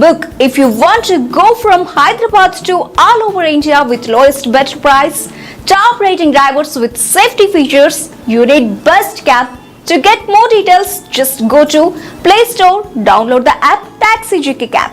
Book if you want to go from Hyderabad to all over India with lowest better price, top rating drivers with safety features, you need Best Cab. To get more details, just go to Play Store, download the app Taxi GK Cab.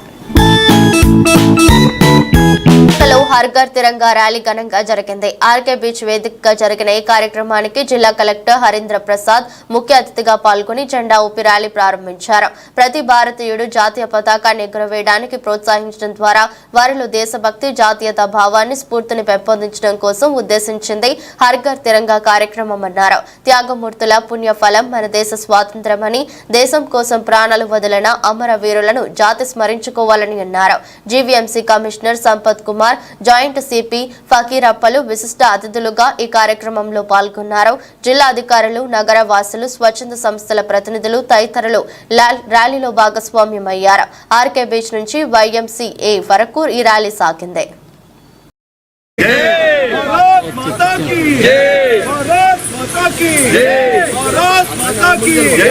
హర్ఘర్ Tiranga rally ఘనంగా జరిగింది. RK beach వేదికగా జరిగిన ఈ కార్యక్రమానికి జిల్లా collector Harindra Prasad ముఖ్య అతిథిగా పాల్గొని జెండా ఊపి ర్యాలీ ప్రారంభించారు. ప్రతి భారతీయుడు జాతీయ పతాకాన్ని ఎగురవేయడానికి ప్రోత్సహించడం ద్వారా వారిలో దేశభక్తి జాతీయత భావాన్ని స్ఫూర్తిని పెంపొందించడం కోసం ఉద్దేశించింది హర్ఘర్ తిరంగా కార్యక్రమం అన్నారు. త్యాగమూర్తుల పుణ్యఫలం మన దేశ స్వాతంత్రమని దేశం కోసం ప్రాణాలు వదిలిన అమర వీరులను జాతి స్మరించుకోవాలని అన్నారు. GVMC commissioner Sampath Kumar joint CP ఫకీరప్పలు విశిష్ట అతిథులుగా ఈ కార్యక్రమంలో పాల్గొన్నారు జిల్లా అధికారులు నగర వాసులు స్వచ్ఛంద సంస్థల ప్రతినిధులు తదితరులు లా- ర్యాలీలో భాగస్వామ్యమయ్యారు ఆర్కే బీచ్ నుంచి వైఎంసీఏ వరకు ఈ ర్యాలీ సాగింది भारत माता की जय भारत माता की जय भारत माता की जय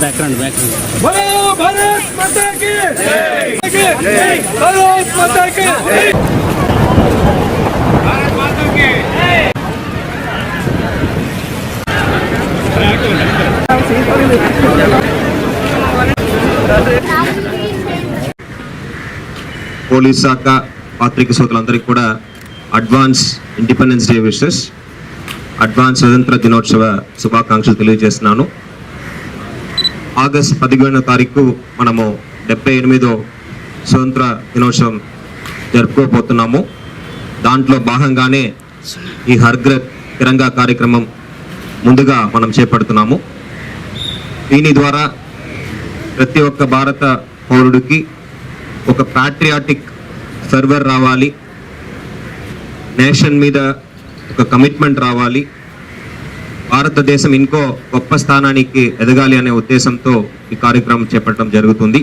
बैकग्राउंड बैकग्राउंड बोलो भारत माता की जय जय भारत माता की పోలీస్ శాఖ పాత్రిక సోదరులందరికీ కూడా advance independence day wishes. Advance స్వతంత్ర దినోత్సవ శుభాకాంక్షలు తెలియజేస్తున్నాను. ఆగస్ట్ పదిహేనో తారీఖు మనము డెబ్బై ఎనిమిదో స్వతంత్ర దినోత్సవం జరుపుకోబోతున్నాము. దాంట్లో భాగంగానే ఈ హర్గ్ర తిరంగా కార్యక్రమం ముందుగా మనం చేపడుతున్నాము. దీని ద్వారా ప్రతి ఒక్క భారత పౌరుడికి ఒక ప్యాట్రియాటిక్ సర్వర్ రావాలి. నేషన్ మీద ఒక కమిట్మెంట్ రావాలి. భారతదేశం ఇంకో గొప్ప స్థానానికి ఎదగాలి అనే ఉద్దేశంతో ఈ కార్యక్రమం చేపట్టడం జరుగుతుంది.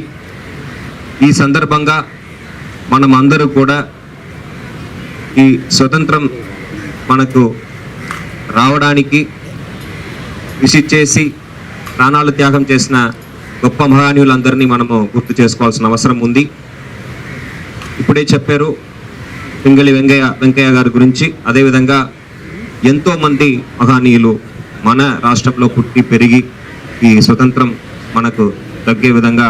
ఈ సందర్భంగా మనం అందరూ కూడా ఈ స్వతంత్రం మనకు రావడానికి విసిట్ చేసి ప్రాణాలు త్యాగం చేసిన గొప్ప మహానీయులందరినీ మనము గుర్తు చేసుకోవాల్సిన అవసరం ఉంది. ఇప్పుడే చెప్పారు పింగళి వెంకయ్య వెంకయ్య గారి గురించి. అదేవిధంగా ఎంతోమంది మహానీయులు మన రాష్ట్రంలో పుట్టి పెరిగి ఈ స్వతంత్రం మనకు తగ్గే విధంగా